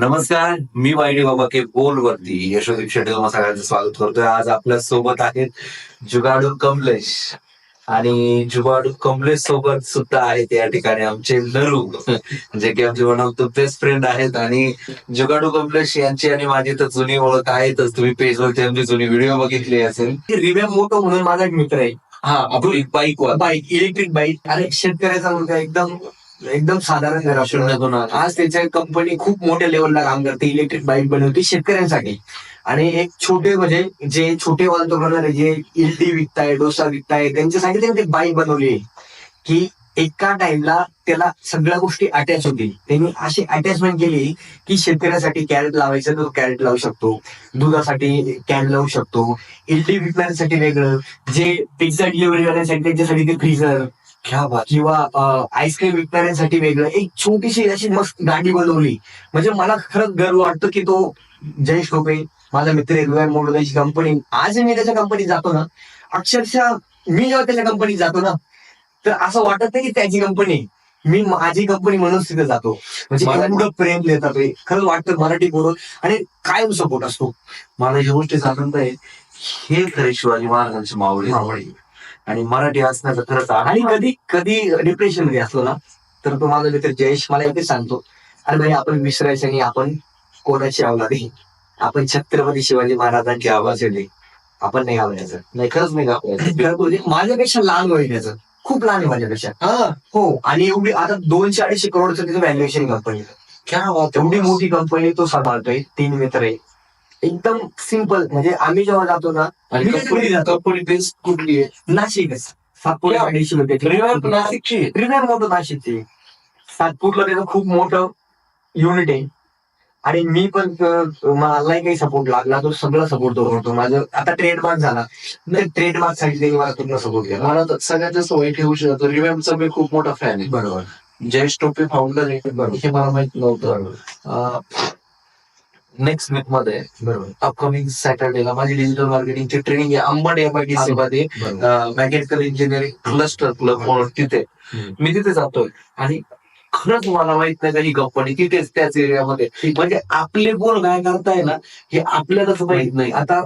नमस्कार मी वाईडी बाबा के बोल वरती यशोदीप शेट्टी तुम्हाला सगळ्यांचं स्वागत करतोय. आज आपल्यासोबत आहेत जुगाडू कमलेश. आणि जुगाडू कमलेश सोबत सुद्धा आहेत या ठिकाणी आमचे नरू जे की आमचे one of the best friend आहेत. आणि जुगाडू कमलेश यांची आणि माझी तर जुनी ओळख आहेतच. तुम्ही पेजवरती आमची जुनी व्हिडिओ बघितली असेल. रिव्या मोटो म्हणून माझा एक मित्र आहे. हा आपण बाईक बाईक इलेक्ट्रिक बाईक. अरे शेतकऱ्याचा मुलगा एकदम एकदम साधारण घरातून. आला. आज त्याच्या कंपनी खूप मोठ्या लेवलला काम करते. इलेक्ट्रिक बाईक बनवते शेतकऱ्यांसाठी. आणि एक छोटे म्हणजे जे छोटे वाहतूकदार आहे जे इल्टी विकताय डोसा विकताय त्यांच्यासाठी त्यांनी बाईक बनवली आहे. की एका टाइमला त्याला सगळ्या गोष्टी अटॅच होतील. त्यांनी अशी अटॅचमेंट केली की शेतकऱ्यासाठी कॅरेट लावायचं तर कॅरेट लावू शकतो. दुधासाठी कॅन लावू शकतो. इल्टी विकणाऱ्यांसाठी वेगळं. जे पिझ्झा डिलिव्हरी करण्यासाठी त्यांच्यासाठी ते फ्रीझर क्या बात. किंवा आईस्क्रीम विकणाऱ्यांसाठी वेगळं. एक छोटीशी अशी मस्त गाडी बनवली. म्हणजे मला खरंच गर्व वाटतो की तो जयेश टोपे माझा मित्र आहे कंपनी आज मी त्याच्या कंपनीत जातो ना. अक्षरशः मी जेव्हा त्याच्या कंपनीत जातो ना तर असं वाटत नाही की त्याची कंपनी. मी माझी कंपनी म्हणून तिथे जातो. म्हणजे मला- एवढं प्रेम देतात. खरंच वाटतं मराठी बोलून. आणि कायम सपोर्ट असतो. मला या गोष्टी आनंद आहे हे खरे शिवाजी महाराजांचे मावळे. आणि मराठी असण्याचं खरंच आणि कधी कधी डिप्रेशनमध्ये असलो ना तर तो माझा मित्र जयेश मला एकच सांगतो. अरे भाई आपण विसरायचं नाही आपण कोणाची अवलाद? आहे आपण छत्रपती शिवाजी महाराजांची आवाज येते आपण नाही घालायचं नाही खरंच नाही का खरं म्हणजे माझ्यापेक्षा लहान त्याचं खूप लहान आहे माझ्यापेक्षा. हा? आणि एवढी आता दोनशे अडीचशे करोडचं त्याचं व्हॅल्युएशन कंपनी एवढी मोठी कंपनी तो सांभाळतोय. तीन मित्र आहे. एकदम सिंपल म्हणजे आम्ही जेव्हा जातो ना आणि कधी जातो. कंपनी बेस्ट कुठली आहे? नाशिकच सातपुर या. अडीचशे होते रिव्हायव नाशिकची. रिव्हर मोठं नाशिकचे सातपूरला त्याचं खूप मोठं युनिट आहे. आणि मी पण मलाही काही सपोर्ट लागला तो सगळं सपोर्ट तो करतो. माझं आता ट्रेडमार्क झाला. ट्रेडमार्कसाठी मला पूर्ण सपोर्ट केला. मला सगळ्यात जास्त वाईट येऊ शकतो रिव्हॅमचा मी खूप मोठा फॅन आहे. बरोबर. जयेश टोपे फाउंडर आहे. बरोबर. हे मला माहीत नव्हतं. नेक्स्ट वीकमध्ये अपकमिंग सॅटर्डेला माझी डिजिटल मार्केटिंगची ट्रेनिंग आहे. अंबड एमआयडीसी मध्ये. मेकॅनिकल इंजिनिअरिंग क्लस्टर क्लब म्हणून तिथे. मी तिथे जातोय. आणि खरंच मला माहीत नाही का ही कंपनी तिथेच त्याच एरियामध्ये म्हणजे आपले कोण काय करताय ना हे आपल्यालाच माहीत नाही. आता